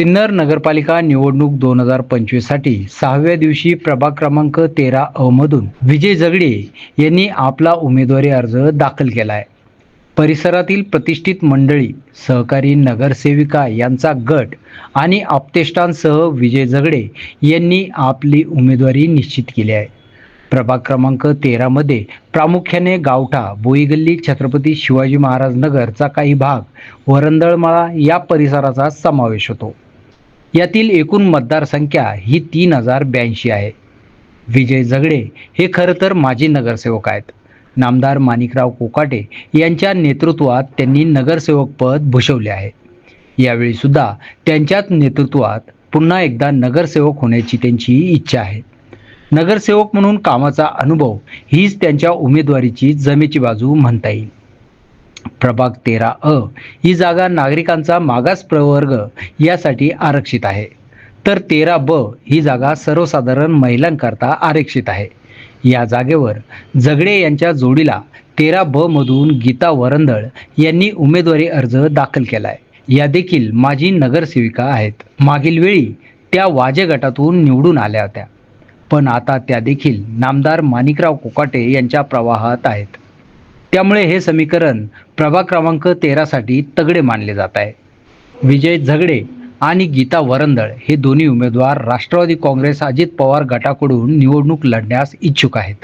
सिन्नर नगरपालिका निवडणूक दोन हजार पंचवीससाठी सहाव्या दिवशी प्रभाग क्रमांक तेरा अ मधून विजय जगडे यांनी आपला उमेदवारी अर्ज दाखल केला आहे परिसरातील प्रतिष्ठित मंडळी सहकारी नगरसेविका यांचा गट आणि आप्तेष्टांसह विजय जगडे यांनी आपली उमेदवारी निश्चित केली आहे. प्रभाग क्रमांक तेरामध्ये प्रामुख्याने गावठा बोईगल्ली छत्रपती शिवाजी महाराज नगरचा काही भाग वरंदळमाळा या परिसराचा समावेश होतो. यातील एकूण मतदारसंख्या ही तीन हजार ब्याऐंशी आहे. विजय झगडे हे खरं तर माजी नगरसेवक आहेत. नामदार माणिकराव कोकाटे यांच्या नेतृत्वात त्यांनी नगरसेवक पद भूषवले आहे. यावेळी सुद्धा त्यांच्याच नेतृत्वात पुन्हा एकदा नगरसेवक होण्याची त्यांची इच्छा आहे. नगरसेवक म्हणून कामाचा अनुभव हीच त्यांच्या उमेदवारीची जमेची बाजू म्हणता येईल. प्रभाग तेरा अ ही जागा नागरिकांचा मागास प्रवर्ग यासाठी आरक्षित आहे. तर तेरा ब ही जागा सर्वसाधारण महिलांकरता आरक्षित आहे. या जागेवर जगडे यांच्या जोडीला तेरा ब मधून गीता वरंदळ यांनी उमेदवारी अर्ज दाखल केलाय. या देखील माजी नगरसेविका आहेत. मागील वेळी त्या वाजे गटातून निवडून आल्या होत्या. पण आता त्या देखील नामदार माणिकराव कोकाटे यांच्या प्रवाहात आहेत. त्यामुळे हे समीकरण प्रभाग क्रमांक तेरासाठी तगडे मानले जात आहे. विजय झगडे आणि गीता वरंदळ हे दोन्ही उमेदवार राष्ट्रवादी काँग्रेस अजित पवार गटाकडून निवडणूक लढण्यास इच्छुक आहेत.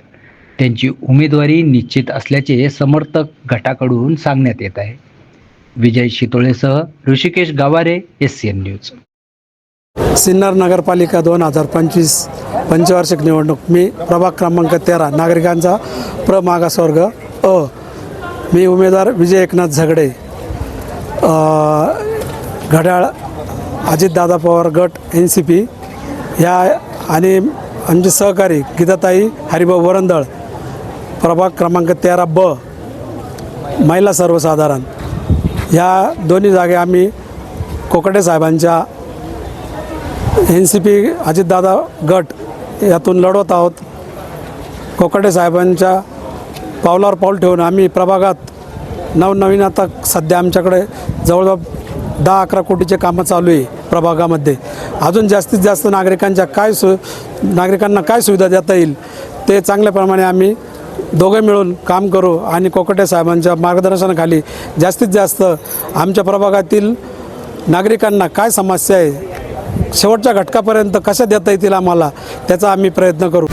त्यांची उमेदवारी निश्चित असल्याचे समर्थक गटाकडून सांगण्यात येत आहे. Vijay शितोळेसह Rishikesh Gaware S C N news. Sinnar नगरपालिका दोन हजार पंचवीस पंचवार्षिक निवडणूक. मी प्रभाग क्रमांक तेरा नागरिकांचा प्रमागासवर्ग अ. मी उमेदवार विजय एकनाथ झगडे घड्याळ Ajitdada Pawar got N C P या आणि आमचे सहकारी गीताताई हरिभाऊ वरंदळ प्रभाग क्रमांक तेरा ब महिला सर्वसाधारण. या दोन्ही जागे आम्ही कोकटे साहेबांच्या एन सी पी अजितदादा गट यातून लढवत आहोत. कोकटे साहेबांच्या पावलावर पाऊल ठेवून आम्ही प्रभागात नवनवीन आता सध्या आमच्याकडे जवळजवळ दहा अकरा कोटीचे कामं चालू आहे प्रभागामध्ये. अजून जास्तीत जास्त नागरिकांच्या काय सु नागरिकांना काय सुविधा देता येईल ते चांगल्याप्रमाणे आम्ही दोघे मिळून काम करू आणि कोकटे साहेबांच्या मार्गदर्शनाखाली जास्तीत जास्त आमच्या प्रभागातील नागरिकांना काय समस्या आहे शेवटच्या घटकापर्यंत कशा देता येतील आम्हाला त्याचा आम्ही प्रयत्न करू.